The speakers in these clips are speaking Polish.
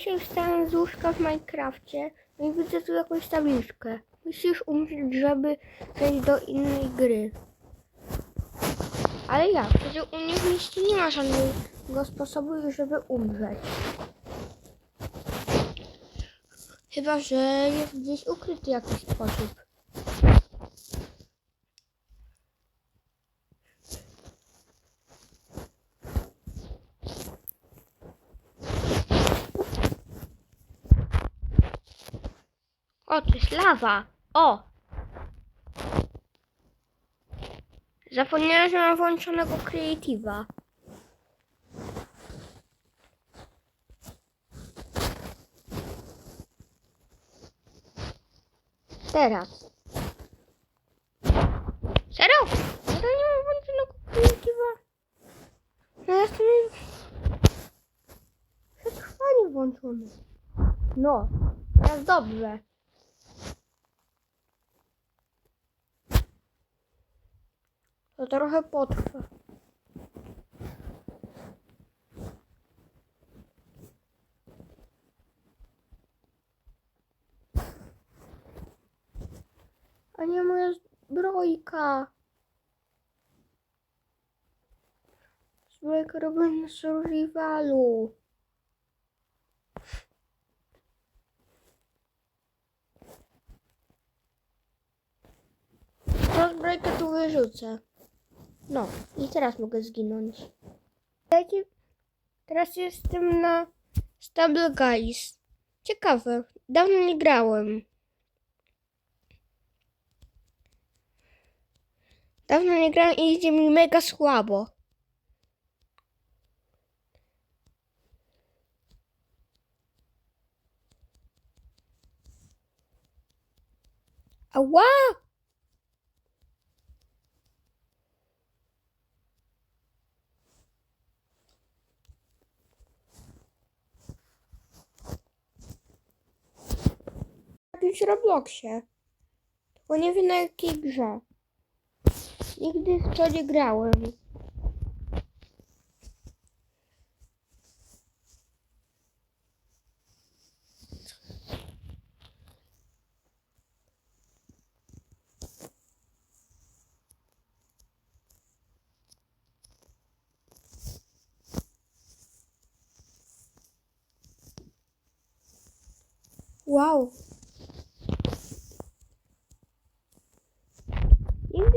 Dzisiaj wstałem z łóżka w Minecrafcie no i widzę tu jakąś tabliczkę. Musisz umrzeć, żeby przejść do innej gry. Ale jak? Przecież u mnie w mieście nie ma żadnego sposobu, żeby umrzeć. Chyba, że jest gdzieś ukryty jakiś sposób. O, to jest lawa. O! Zapomniałem, że mam włączonego Creative'a. Teraz. Serio? Ja nie mam włączonego Creative'a. No ja jestem... Przetrwanie włączone. No, teraz dobrze. To trochę potrwa. A nie moja zbrojka. Zbrojka robię na survivalu. To zbrojkę tu wyrzucę. No, i teraz mogę zginąć. Teraz jestem na Stable Guys. Ciekawe, dawno nie grałem. Dawno nie grałem i idzie mi mega słabo. Ała! Jakimś Robloxie. Tylko nie wiem na jakiej grze. Nigdy w to nie grałem. Wow.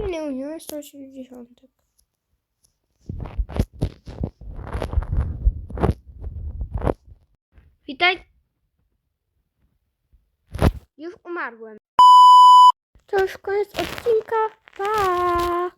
Nigdy nie umiałem 160. Witaj. Już umarłem. To już koniec odcinka. Pa!